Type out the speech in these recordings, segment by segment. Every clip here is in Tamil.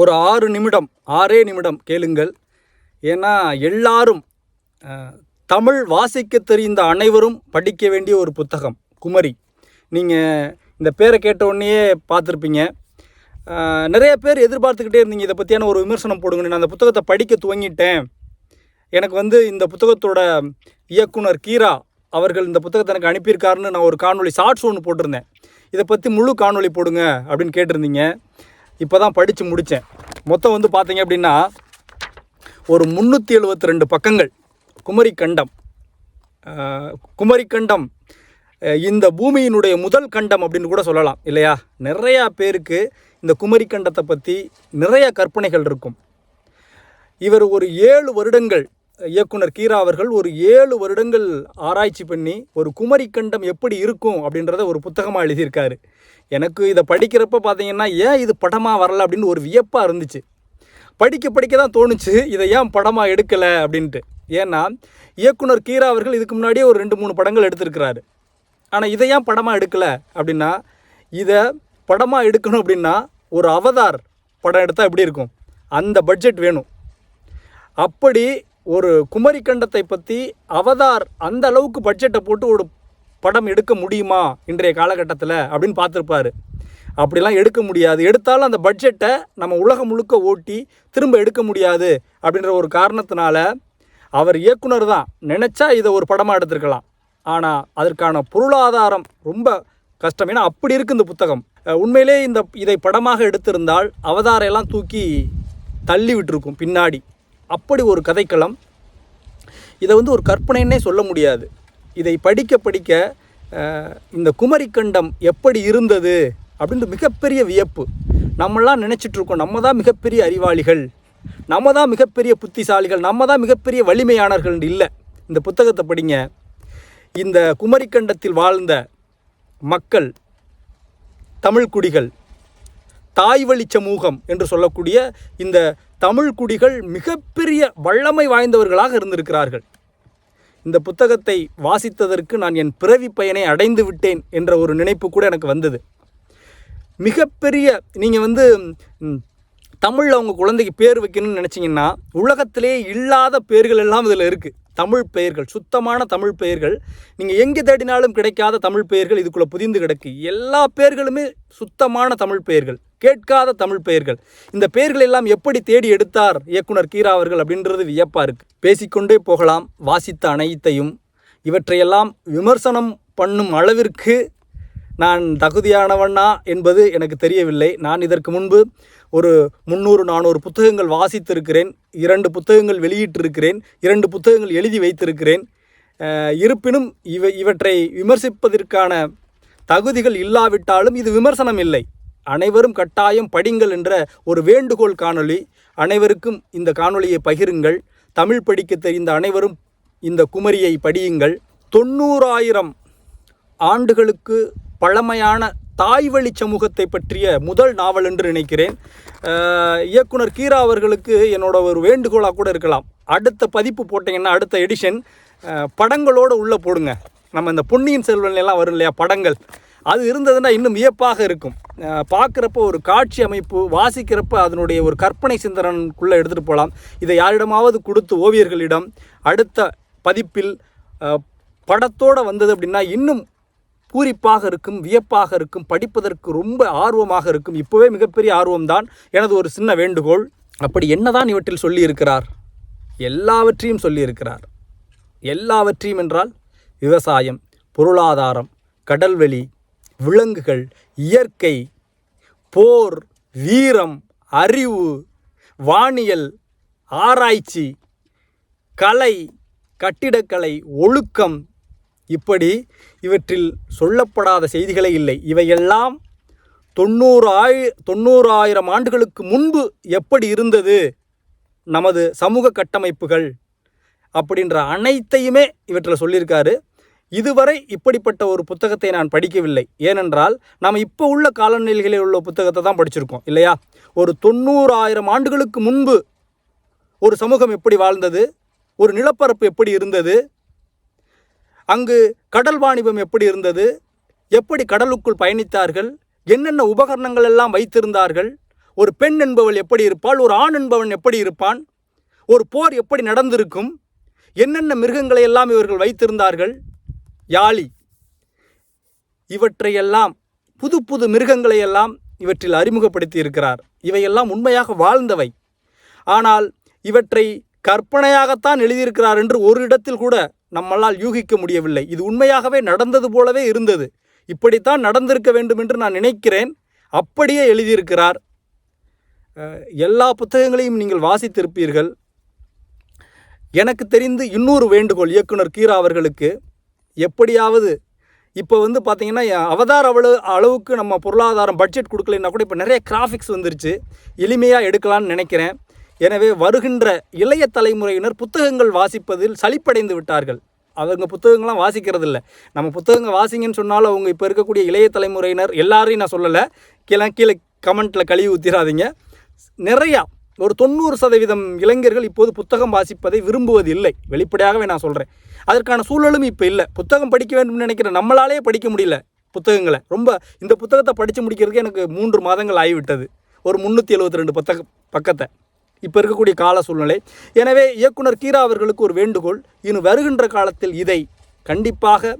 ஒரு ஆறு நிமிடம் ஆறே நிமிடம் கேளுங்கள். ஏன்னா எல்லாரும் தமிழ் வாசிக்க தெரிந்த அனைவரும் படிக்க வேண்டிய ஒரு புத்தகம் குமரி. நீங்கள் இந்த பேரை கேட்ட உடனேயே பார்த்துருப்பீங்க. நிறைய பேர் எதிர்பார்த்துக்கிட்டே இருந்தீங்க இதை பற்றியான ஒரு விமர்சனம் போடுங்க நான் அந்த புத்தகத்தை படிக்க துவங்கிட்டேன். எனக்கு வந்து இந்த புத்தகத்தோட இயக்குனர் கீரா அவர்கள் இந்த புத்தகத்தை எனக்கு அனுப்பியிருக்காருன்னு நான் ஒரு காணொலி ஷார்ட்ஸ் ஒன்று போட்டிருந்தேன். இதை பற்றி முழு காணொளி போடுங்க அப்படின்னு கேட்டிருந்தீங்க. இப்போ தான் படித்து முடித்தேன் மொத்தம் வந்து பார்த்தீங்க அப்படின்னா ஒரு முந்நூற்றி எழுபத்தி ரெண்டு பக்கங்கள். குமரி கண்டம் குமரி கண்டம் இந்த பூமியினுடைய முதல் கண்டம் அப்படின்னு கூட சொல்லலாம் இல்லையா? நிறையா பேருக்கு இந்த குமரி கண்டத்தை பற்றி நிறைய கற்பனைகள் இருக்கும். இவர் ஒரு ஏழு வருடங்கள் இயக்குனர் கீரா அவர்கள் ஒரு ஏழு வருடங்கள் ஆராய்ச்சி பண்ணி ஒரு குமரி கண்டம் எப்படி இருக்கும் அப்படின்றத ஒரு புத்தகமாக எழுதியிருக்காரு. எனக்கு இதை படிக்கிறப்ப பார்த்தீங்கன்னா ஏன் இது படமாக வரல அப்படின்னு ஒரு வியப்பாக இருந்துச்சு. படிக்க படிக்க தான் தோணுச்சு இதை ஏன் படமாக எடுக்கலை அப்படின்ட்டு. ஏன்னா இயக்குனர் கீரா அவர்கள் இதுக்கு முன்னாடியே ஒரு ரெண்டு மூணு படங்கள் எடுத்திருக்கிறாரு. ஆனால் இதை ஏன் படமாக எடுக்கலை அப்படின்னா இதை படமாக எடுக்கணும் அப்படின்னா ஒரு அவதார் படம் எடுத்தால் எப்படி இருக்கும்? அந்த பட்ஜெட் வேணும். அப்படி ஒரு குமரி கண்டத்தை பற்றி அவதார் அந்த அளவுக்கு பட்ஜெட்டை போட்டு ஒரு படம் எடுக்க முடியுமா இன்றைய காலகட்டத்தில் அப்படின்னு பார்த்துருப்பாரு. அப்படிலாம் எடுக்க முடியாது. எடுத்தாலும் அந்த பட்ஜெட்டை நம்ம உலகம் முழுக்க ஓட்டி திரும்ப எடுக்க முடியாது அப்படின்ற ஒரு காரணத்தினால அவர் இயக்குனர் தான். நினச்சா இதை ஒரு படமாக எடுத்திருக்கலாம். ஆனால் அதற்கான பொருளாதாரம் ரொம்ப கஷ்டம். ஏன்னா அப்படி இருக்குது இந்த புத்தகம். உண்மையிலே இந்த இதை படமாக எடுத்திருந்தால் அவதாரையெல்லாம் தூக்கி தள்ளி விட்டுருக்கும் பின்னாடி. அப்படி ஒரு கதைக்களம். இதை வந்து ஒரு கற்பனைன்னே சொல்ல முடியாது. இதை படிக்க படிக்க இந்த குமரிக்கண்டம் எப்படி இருந்தது அப்படின்ற மிகப்பெரிய வியப்பு. நம்மளாம் நினச்சிட்ருக்கோம் நம்ம தான் மிகப்பெரிய அறிவாளிகள். நம்ம தான் மிகப்பெரிய புத்திசாலிகள். நம்ம தான் மிகப்பெரிய வலிமையானர்கள்னு இல்லை. இந்த புத்தகத்தை படிங்க. இந்த குமரிக்கண்டத்தில் வாழ்ந்த மக்கள் தமிழ்குடிகள் தாய்வழி சமூகம் என்று சொல்லக்கூடிய இந்த தமிழ் குடிகள் மிகப்பெரிய வல்லமை வாய்ந்தவர்களாக இருந்திருக்கிறார்கள். இந்த புத்தகத்தை வாசித்ததற்கு நான் என் பிறவி பயனை அடைந்து விட்டேன் என்ற ஒரு நினைப்பு கூட எனக்கு வந்தது. மிகப்பெரிய நீங்கள் வந்து தமிழில் அவங்க குழந்தைக்கு பேர் வைக்கணும்னு நினச்சிங்கன்னா உலகத்திலே இல்லாத பேர்கள் எல்லாம் இதில் இருக்குது தமிழ் பெயர்கள் சுத்தமான தமிழ் பெயர்கள். நீங்கள் எங்கே தேடினாலும் கிடைக்காத தமிழ் பெயர்கள் இதுக்குள்ளே புதிந்து கிடக்கு. எல்லா பெயர்களுமே சுத்தமான தமிழ் பெயர்கள் கேட்காத தமிழ் பெயர்கள். இந்த பெயர்கள் எல்லாம் எப்படி தேடி எடுத்தார் இயக்குனர் கீரா அவர்கள் அப்படின்றது வியப்பாக இருக்குது பேசிக்கொண்டே போகலாம். வாசித்த அனைத்தையும் இவற்றையெல்லாம் விமர்சனம் பண்ணும் அளவிற்கு நான் தகுதியானவனா என்பது எனக்கு தெரியவில்லை. நான் இதற்கு முன்பு ஒரு முந்நூறு நானூறு புத்தகங்கள் வாசித்திருக்கிறேன். இரண்டு புத்தகங்கள் வெளியிட்டிருக்கிறேன். இரண்டு புத்தகங்கள் எழுதி வைத்திருக்கிறேன். இருப்பினும் இவை இவற்றை விமர்சிப்பதற்கான தகுதிகள் இல்லாவிட்டாலும் இது விமர்சனம் இல்லை. அனைவரும் கட்டாயம் படிங்கள் என்ற ஒரு வேண்டுகோள் காணொளி. அனைவருக்கும் இந்த காணொளியை பகிருங்கள். தமிழ் படிக்க தெரிந்த அனைவரும் இந்த குமரியை படியுங்கள். தொண்ணூறாயிரம் ஆண்டுகளுக்கு பழமையான தாய்வழி சமூகத்தை பற்றிய முதல் நாவல் என்று நினைக்கிறேன். இயக்குனர் கீரா அவர்களுக்கு என்னோட ஒரு வேண்டுகோளாக கூட இருக்கலாம். அடுத்த பதிப்பு போட்டிங்கன்னா அடுத்த எடிஷன் படங்களோடு உள்ளே போடுங்க. நம்ம இந்த பொன்னியின் செல்வன் எல்லாம் வரும் இல்லையா படங்கள். அது இருந்ததுன்னா இன்னும் வியப்பாக இருக்கும். பார்க்குறப்ப ஒரு காட்சி அமைப்பு வாசிக்கிறப்ப அதனுடைய ஒரு கற்பனை சிந்தனக்குள்ளே எடுத்துகிட்டு போகலாம். இதை யாரிடமாவது கொடுத்து ஓவியர்களிடம் அடுத்த பதிப்பில் படத்தோடு வந்தது அப்படின்னா இன்னும் பூரிப்பாக இருக்கும் வியப்பாக இருக்கும் படிப்பதற்கு ரொம்ப ஆர்வமாக இருக்கும் இப்போவே மிகப்பெரிய ஆர்வம்தான். எனது ஒரு சின்ன வேண்டுகோள் அப்படி என்னதான் இவற்றில் சொல்லியிருக்கிறார்? எல்லாவற்றையும் சொல்லியிருக்கிறார். எல்லாவற்றையும் என்றால் விவசாயம் பொருளாதாரம் கடல்வெளி விலங்குகள் இயற்கை போர் வீரம் அறிவு வானியல் ஆராய்ச்சி கலை கட்டிடக்கலை ஒழுக்கம் இப்படி இவற்றில் சொல்லப்படாத செய்திகளே இல்லை. இவையெல்லாம் தொண்ணூறு ஆயி தொண்ணூறாயிரம் ஆண்டுகளுக்கு முன்பு எப்படி இருந்தது? நமது சமூக கட்டமைப்புகள் அப்படின்ற அனைத்தையுமே இவற்றில் சொல்லியிருக்காரு. இதுவரை இப்படிப்பட்ட ஒரு புத்தகத்தை நான் படிக்கவில்லை. ஏனென்றால் நாம் இப்போ உள்ள காலநிலைகளில் உள்ள புத்தகத்தை தான் படிச்சிருக்கோம் இல்லையா? ஒரு தொண்ணூறாயிரம் ஆண்டுகளுக்கு முன்பு ஒரு சமூகம் எப்படி வாழ்ந்தது? ஒரு நிலப்பரப்பு எப்படி இருந்தது? அங்கு கடல் வாணிபம் எப்படி இருந்தது? எப்படி கடலுக்குள் பயணித்தார்கள்? என்னென்ன உபகரணங்கள் எல்லாம் வைத்திருந்தார்கள்? ஒரு பெண் என்பவள் எப்படி இருப்பாள்? ஒரு ஆண் என்பவன் எப்படி இருப்பான்? ஒரு போர் எப்படி நடந்திருக்கும்? என்னென்ன மிருகங்களை எல்லாம் இவர்கள் வைத்திருந்தார்கள்? யாழி. இவற்றையெல்லாம் புது புது மிருகங்களை எல்லாம் இவற்றில் அறிமுகப்படுத்தி இருக்கிறார். இவையெல்லாம் உண்மையாக வாழ்ந்தவை. ஆனால் இவற்றை கற்பனையாகத்தான் எழுதியிருக்கிறார் என்று ஒரு இடத்தில் கூட நம்மளால் யூகிக்க முடியவில்லை. இது உண்மையாகவே நடந்தது போலவே இருந்தது. இப்படித்தான் நடந்திருக்க வேண்டும் என்று நான் நினைக்கிறேன். அப்படியே எழுதியிருக்கிறார். எல்லா புத்தகங்களையும் நீங்கள் வாசித்திருப்பீர்கள். எனக்கு தெரிந்து இன்னொரு வேண்டுகோள் இயக்குனர் கீரா அவர்களுக்கு எப்படியாவது இப்போ வந்து பார்த்திங்கன்னா அவதார் அவ்வளவு அளவுக்கு நம்ம பொருளாதாரம் பட்ஜெட் கொடுக்கலைன்னா கூட இப்போ நிறைய கிராஃபிக்ஸ் வந்துருச்சு. எளிமையாக எடுக்கலான்னு நினைக்கிறேன். எனவே வருகின்ற இளைய தலைமுறையினர் புத்தகங்கள் வாசிப்பதில் சலிப்படைந்து விட்டார்கள். அவங்க புத்தகங்கள்லாம் வாசிக்கிறது இல்லை நம்ம புத்தகங்கள் வாசிங்கன்னு சொன்னாலும் அவங்க இப்போ இருக்கக்கூடிய இளைய தலைமுறையினர் எல்லாரையும் நான் சொல்லலை. கீழே கீழே கமெண்ட்டில் கழுவி ஊற்றிடாதீங்க நிறையா ஒரு தொண்ணூறு சதவீதம் இளைஞர்கள் இப்போது புத்தகம் வாசிப்பதை விரும்புவது இல்லை வெளிப்படையாகவே நான் சொல்கிறேன் அதற்கான சூழலும் இப்போ இல்லை. புத்தகம் படிக்க வேண்டும்னு நினைக்கிற நம்மளாலே படிக்க முடியல புத்தகங்களை. ரொம்ப இந்த புத்தகத்தை படித்து முடிக்கிறதுக்கு எனக்கு மூன்று மாதங்கள் ஆகிவிட்டது. ஒரு முந்நூற்றி எழுபத்தி ரெண்டு புத்தக பக்கத்தை. இப்போ இருக்கக்கூடிய கால சூழ்நிலை. எனவே இயக்குனர் கீரா அவர்களுக்கு ஒரு வேண்டுகோள். இன்னும் வருகின்ற காலத்தில் இதை கண்டிப்பாக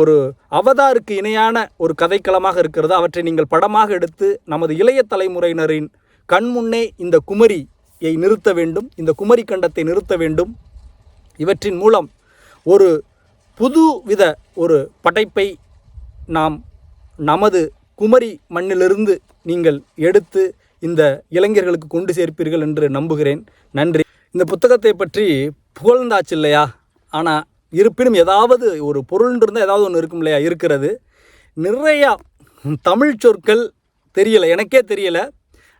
ஒரு அவதாருக்கு இணையான ஒரு கதைக்களமாக இருக்கிறது. அவற்றை நீங்கள் படமாக எடுத்து நமது இளைய தலைமுறையினரின் கண்முன்னே இந்த குமரியை நிறுத்த வேண்டும். இந்த குமரி கண்டத்தை நிறுத்த வேண்டும். இவற்றின் மூலம் ஒரு புது வித ஒரு படைப்பை நாம் நமது குமரி மண்ணிலிருந்து நீங்கள் எடுத்து இந்த இளைஞர்களுக்கு கொண்டு சேர்ப்பீர்கள் என்று நம்புகிறேன். நன்றி. இந்த புத்தகத்தை பற்றி புகழ்ந்தாச்சு இல்லையா? ஆனால் இருப்பினும் ஏதாவது ஒரு பொருள் இருந்தால் ஏதாவது ஒன்று இருக்கும் இல்லையா? இருக்கிறது. நிறையா தமிழ் சொற்கள் தெரியலை. எனக்கே தெரியலை.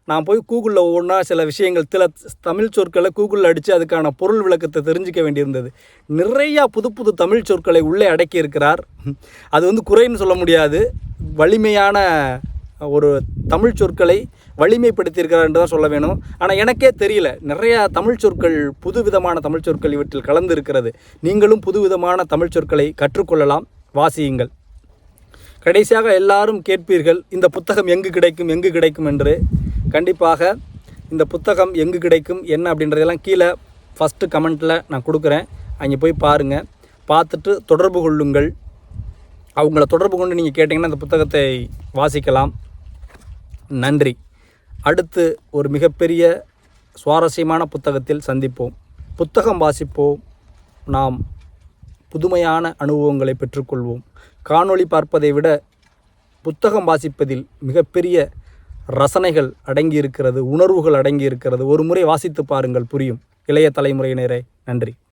நான் போய் கூகுளில் ஒவ்வொன்றா சில விஷயங்கள் சில தமிழ் சொற்களை கூகுளில் அடித்து அதுக்கான பொருள் விளக்கத்தை தெரிஞ்சிக்க வேண்டியிருந்தது. நிறையா புது புது தமிழ் சொற்களை உள்ளே அடக்கி இருக்கிறார் அது வந்து குறைன்னு சொல்ல முடியாது. வலிமையான ஒரு தமிழ் சொற்களை வலிமைப்படுத்தியிருக்கிறார் என்று தான் சொல்ல வேணும். ஆனால் எனக்கே தெரியல. நிறையா தமிழ் சொற்கள் புதுவிதமான தமிழ் சொற்கள் இவற்றில் கலந்து இருக்கிறது நீங்களும் புதுவிதமான தமிழ் சொற்களை கற்றுக்கொள்ளலாம். வாசியுங்கள். கடைசியாக எல்லாரும் கேட்பீர்கள் இந்த புத்தகம் எங்கு கிடைக்கும் எங்கு கிடைக்கும்? என்று. கண்டிப்பாக இந்த புத்தகம் எங்கு கிடைக்கும் என்ன அப்படின்றதெல்லாம் கீழே ஃபஸ்ட்டு கமெண்ட்டில் நான் கொடுக்குறேன். அங்கே போய் பாருங்கள் பார்த்துட்டு தொடர்பு கொள்ளுங்கள். அவங்கள தொடர்பு கொண்டு நீங்கள் கேட்டிங்கன்னா அந்த புத்தகத்தை வாசிக்கலாம். நன்றி. அடுத்து ஒரு மிகப்பெரிய சுவாரஸ்யமான புத்தகத்தில் சந்திப்போம். புத்தகம் வாசிப்போம். நாம் புதுமையான அனுபவங்களை பெற்றுக்கொள்வோம். காணொளி பார்ப்பதை விட புத்தகம் வாசிப்பதில் மிகப்பெரிய ரசனைகள் அடங்கியிருக்கிறது உணர்வுகள் அடங்கியிருக்கிறது. ஒரு முறை வாசித்து பாருங்கள் புரியும். இளைய தலைமுறையினரே நன்றி.